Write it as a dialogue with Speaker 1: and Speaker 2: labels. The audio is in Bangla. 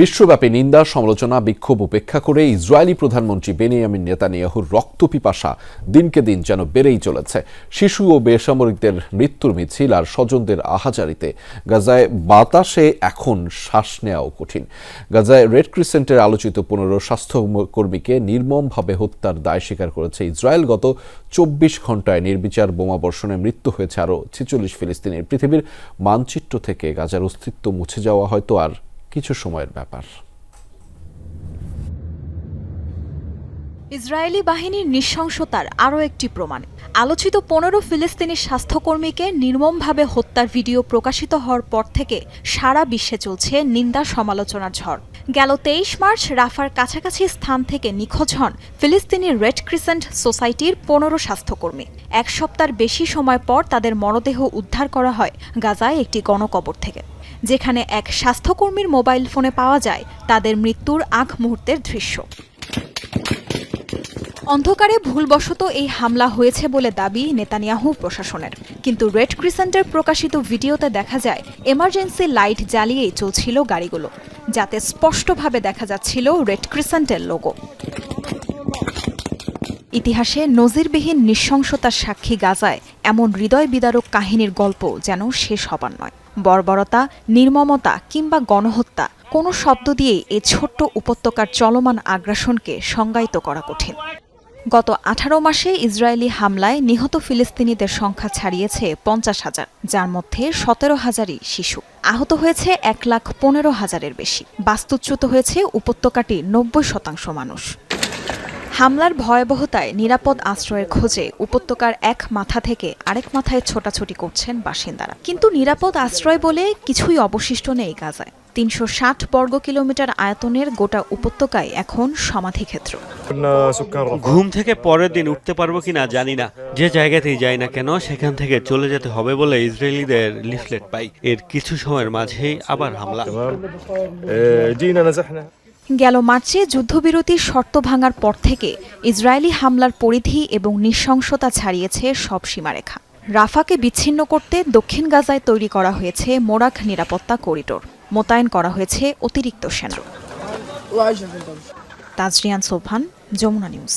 Speaker 1: বিশ্বব্যাপী নিন্দা সমালোচনা বিক্ষোভ উপেক্ষা করে ইসরায়েলি প্রধানমন্ত্রী বেনিয়ামিন নেতানিয়াহুর রক্তপিপাসা দিনকে দিন যেন বেড়েই চলেছে শিশু ও বেসামরিকদের মৃত্যুর মিছিল আর স্বজনদের আহাজারিতে গাজায় বাতাসে এখন শ্বাস নেওয়াও কঠিন গাজায় রেড ক্রিসেন্টের আলোচিত পনেরো স্বাস্থ্যকর্মীকে নির্মমভাবে হত্যার দায় স্বীকার করেছে ইসরায়েল গত চব্বিশ ঘন্টায় নির্বিচার বোমা বর্ষণে মৃত্যু হয়েছে আরও ছেচল্লিশ ফিলিস্তিনের পৃথিবীর মানচিত্র থেকে গাজার অস্তিত্ব মুছে যাওয়া হয়তো আর কিছু সময়ের ব্যাপার
Speaker 2: ইসরায়েলি বাহিনীর নৃশংসতার আরও একটি প্রমাণ আলোচিত পনেরো ফিলিস্তিনি স্বাস্থ্যকর্মীকে নির্মমভাবে হত্যার ভিডিও প্রকাশিত হওয়ার পর থেকে সারা বিশ্বে চলছে নিন্দা সমালোচনার ঝড় গেল তেইশ মার্চ রাফার কাছাকাছি স্থান থেকে নিখোঁজ হন ফিলিস্তিনি রেড ক্রিসেন্ট সোসাইটির পনেরো স্বাস্থ্যকর্মী এক সপ্তাহ বেশি সময় পর তাদের মরদেহ উদ্ধার করা হয় গাজায় একটি গণকবর থেকে যেখানে এক স্বাস্থ্যকর্মীর মোবাইল ফোনে পাওয়া যায় তাদের মৃত্যুর আগ মুহূর্তের দৃশ্য অন্ধকারে ভুলবশত এই হামলা হয়েছে বলে দাবি নেতানিয়াহু প্রশাসনের কিন্তু রেড ক্রিসেন্টের প্রকাশিত ভিডিওতে দেখা যায় এমার্জেন্সি লাইট জ্বালিয়েই চলছিল গাড়িগুলো যাতে স্পষ্টভাবে দেখা যাচ্ছিল রেড ক্রিসেন্টের লোগো ইতিহাসে নজিরবিহীন নৃশংসতার সাক্ষী গাজায় এমন হৃদয় বিদারক কাহিনীর গল্প যেন শেষ হবার নয় বর্বরতা নির্মমতা কিংবা গণহত্যা কোনো শব্দ দিয়ে এ ছোট্ট উপত্যকার চলমান আগ্রাসনকে সংজ্ঞায়িত করা কঠিন গত আঠারো মাসে ইসরায়েলি হামলায় নিহত ফিলিস্তিনিদের সংখ্যা ছাড়িয়েছে পঞ্চাশ হাজার যার মধ্যে সতেরো হাজারই শিশু আহত হয়েছে এক লাখ পনেরো হাজারের বেশি বাস্তুচ্যুত হয়েছে উপত্যকাটি নব্বই শতাংশ মানুষ হামলার ভয়াবহতায় নিরাপদ আশ্রয়ের খোঁজে উপত্যকার এক মাথা থেকে আরেক মাথায় ছোটাছুটি করছেন বাসিন্দারা কিন্তু নিরাপদ আশ্রয় বলে কিছুই অবশিষ্ট নেই গাজায় তিনশো ষাট বর্গ কিলোমিটার আয়তনের গোটা উপত্যকায় এখন সমাধিক্ষেত্র
Speaker 3: ঘুম থেকে পরের দিন উঠতে পারবো কিনা জানি না যে জায়গাতেই যাই না কেন সেখান থেকে চলে যেতে হবে বলে ইসরায়েলিদের লিফলেট পাই এর কিছু সময়ের মাঝেই আবার হামলা
Speaker 2: গেল মার্চে যুদ্ধবিরতির শর্ত ভাঙার পর থেকে ইসরায়েলি হামলার পরিধি এবং নৃশংসতা ছাড়িয়েছে সব সীমারেখা রাফাকে বিচ্ছিন্ন করতে দক্ষিণ গাজায় তৈরি করা হয়েছে মোরাক নিরাপত্তা করিডোর মোতায়েন করা হয়েছে অতিরিক্ত সেনা তাজরিয়ান সোফান যমুনা নিউজ